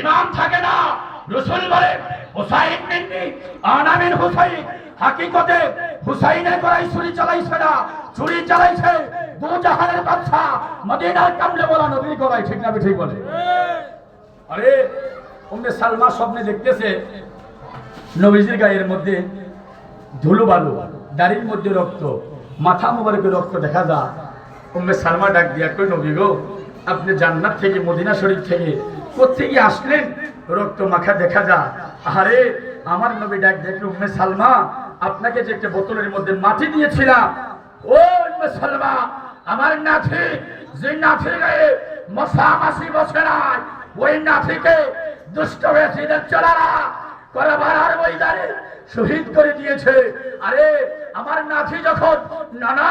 ইমাম থাকে না। রসুল বলে, হুসাইন মিন্নি আনামিন হুসাইন। হাকিকতে হুসাইনের করাই ছুরি চালাইছে না, ছুরি চালাইছে দু জাহানের বাদশা। মদিনার কামলে বলা নবী করাই ঠিক না ঠিক বলে? আরে, উম্মে সালমা স্বপ্নে দেখতেছে, নবীজির গায়ের মধ্যে ধুলো বালু, দাড়ির মধ্যে রক্ত, মাথা মোবারকে রক্ত দেখা যায়। উম্মে সালমা ডাক দিয়া কই নবী গো আপনি জান্নাত থেকে, মদিনা শরীফ থেকে কোথেকে আসলেন? রক্ত মাখা দেখা যায়। আরে আমার নবী ডাক দেখল, উম্মে সালমা, আপনাকে যে একটা বোতলের মধ্যে মাটি দিয়েছিলাম, ও উম্মে সালমা, আমার নাথি যে নাথির গায়ে মশা মাসি বসে নাই, ওই নাথিকে দুষ্ট বেশিদের চলারা করবার ময়দানে শহীদ করে দিয়েছে। আরে, আমার নাথি যখন নানা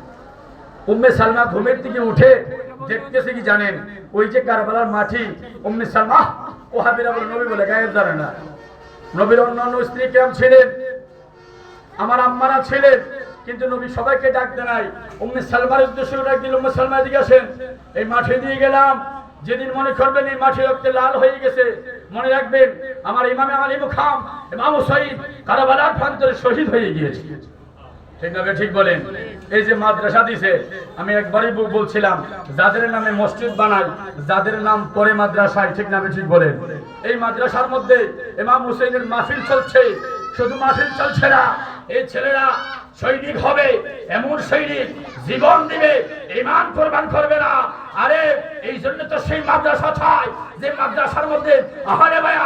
উম্মে সালমা ঘুমের দিকে উঠে দেখতেছে কি জানেন? ওই যে কারবালার মাটি, উম্মে সালমা ও হাবিরা বলে, নবী বলে গায়ের জানে না। নবীর অন্যান্য স্ত্রী কেমন ছিলেন? আমার আম্মারা ছিলেন, কিন্তু নবী সবাইকে ডাকতে নাই। উম্মে সালমার উদ্দেশ্যে ডাক দিল, উম্মে সালমা, এদিকে আসেন। এই মাঠে দিয়ে গেলাম। যেদিন মনে করবেন এই মাঠে রক্তে লাল হয়ে গেছে, মনে রাখবেন, আমার ইমামে আমার ইমু খাম ইমাম শহীদ কারাবালার প্রান্তরে শহীদ হয়ে গিয়েছে। ঠিক বলেন। এই যে মাদ্রাসা দিছে, আমি একবারই বলছিলাম, যাদের নামে মসজিদ যাদের নাম পরে মাদ্রাসায়, ঠিক ঠিক বলেন। এই মাদ্রাসার মধ্যে ইমাম হুসেনের চলছে, শুধু চলছে না, এই ছেলেরা সৈনিক হবে, এমন সৈনিক জীবন দিবে, ইমান কোরবান করবে না। আরে, এই জন্য তো সেই মাদ্রাসা চাই, যে মাদ্রাসার মধ্যে আহারে ভাইয়া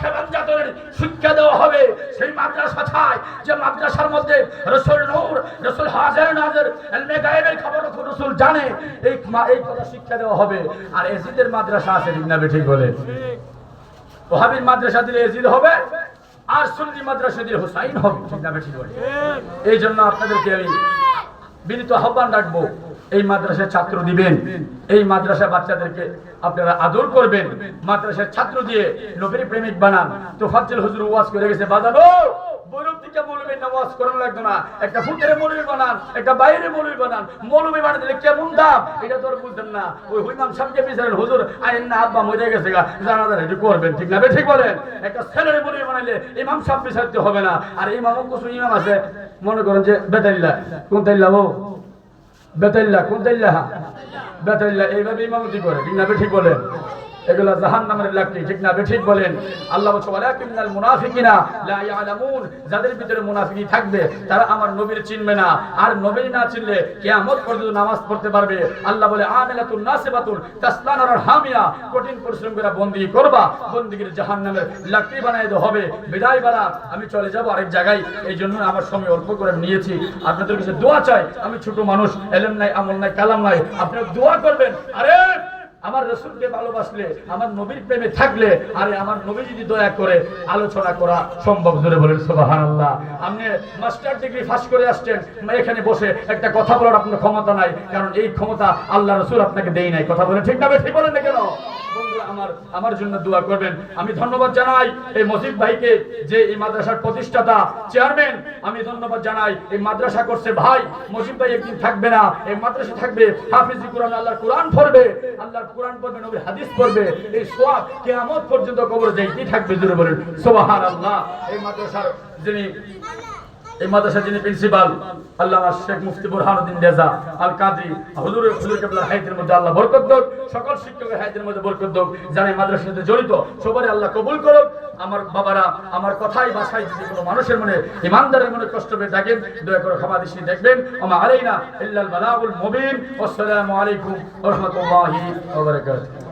খেবান জাতরের শিক্ষা দেওয়া হবে। সেই মাদ্রাসা চাই, যে মাদ্রাসার মধ্যে রসুল রসুল হাজার নাজের এলমে গায়েবের খবর রসুল জানে। এই এই কথা শিক্ষা দেওয়া হবে। আর এজিদের মাদ্রাসা আছে না ঠিক বলে? ওহাবির মাদ্রাসা দিলে এজিদ হবে আর সুন্নি মাদ্রাসা দিলে হুসাইন হবে ঠিক না ঠিক বলে? এই জন্য আপনাদেরকে আমি বিনীত আহ্বান রাখব। এই মাদ্রাসায় ছাত্র দিবেন। এই মাদ্রাসা বাচ্চাদেরকে আপনারা আদর করবেন। মাদ্রাসার ছাত্র দিয়ে নবীর প্রেমিক বানান। তো ফাজ্জল হুজুর ওয়াজ করে গেছে, বাজানো। কেমন এটা না। হুজুর, আইন না মরে গেছে করবেন, ঠিক ঠিক বলেন? একটা বানাইলে হবে না। আর আছে, মনে করেন যে বেতাইল্লা। কোন তাইল্লা ও বেতাইল্লা কোন তাইল্লা বেতাল্লা এইভাবে ইমামতি করে ঠিক না ঠিক বলেন? এগুলা জাহান নামের লাকড়ি ঠিক না ঠিক বলেন। আল্লাহ বলছে ওয়ালাকিন্নাল মুনাফিকিনা, লা ইয়ালামুন। যাদের ভিতরে মুনাফিকি থাকবে, তারা আমার নবীর চিনবে না। আর নবীর না চিনলে কিয়ামত পর্যন্ত নামাজ পড়তে পারবে। আল্লাহ বলে, আমিলাতুন নাসিবাতুন তাসলানার হামিয়া। কঠিন পরিশ্রম করে বন্দি করবা, বন্দিগির জাহান্নামের লাকড়ি বানাই দেওয়া হবে। বিদায় বেলা, আমি চলে যাব আরেক জায়গায়। এই জন্য আমার সময় অল্প করে নিয়েছি। আপনাদের কাছে দোয়া চাই, আমি ছোট মানুষ, এলেম নাই, আমল নাই, কালাম নাই। আপনারা দোয়া করবেন। আরে আমার রসুলকে ভালোবাসলে, আমার নবীর প্রেমে থাকলে, আরে আমার নবী যদি দয়া করে আলোচনা করা সম্ভব, জোরে বলেন সোবাহান আল্লাহ আপনি মাস্টার ডিগ্রি ফাঁস করে আসছেন, এখানে বসে একটা কথা বলার আপনার ক্ষমতা নাই, কারণ এই ক্ষমতা আল্লাহ রসুল আপনাকে দেই নাই। কথা বলে ঠিক না? ঠিক বলেন না কেন? আমার আমার জন্য দোয়া করবেন। আমি ধন্যবাদ জানাই এই মসজিদ ভাইকে যে এই মাদ্রাসার প্রতিষ্ঠাতা, চেয়ারম্যান। আমি ধন্যবাদ জানাই এই মাদ্রাসা করছে ভাই। মসজিদ ভাই একদিন থাকবে না। এই মাদ্রাসা থাকবে, হাফিজি কোরআন, আল্লাহর কোরআন পড়বে। আল্লাহর কোরআন পড়বে, নবীর হাদিস পড়বে। এই সোয়াব কিয়ামত পর্যন্ত কবরে যাইতেই থাকবে, জোরে বলেন। সুবহান আল্লাহ এই মাদ্রাসার যিনি এই মাদ্রাসা যিনি প্রিন্সিপাল, আল্লামা শেখ মুফতি বুরহানুদ্দিন রেজা আল কাদরি হুজুরের হুজুর কেবলার হায়াতের মধ্যে আল্লাহ বরকত দাও সকল শিক্ষকের হায়াতের মধ্যে বরকত দাও যারা এই মাদ্রাসার সাথে জড়িত সবারই আল্লাহ কবুল করুক। আমার বাবারা, আমার কথাই বাসায় যদি কোনো মানুষের মনে, ইমানদারের মনে কষ্ট পেয়ে থাকেন, দয়া করে ক্ষমা দৃষ্টি দেখবেন। আমা আলাইনা ইল্লাল বালাগুল মুবিন। আসসালামু আলাইকুম ওয়া রাহমাতুল্লাহি ওয়া বারাকাতুহু।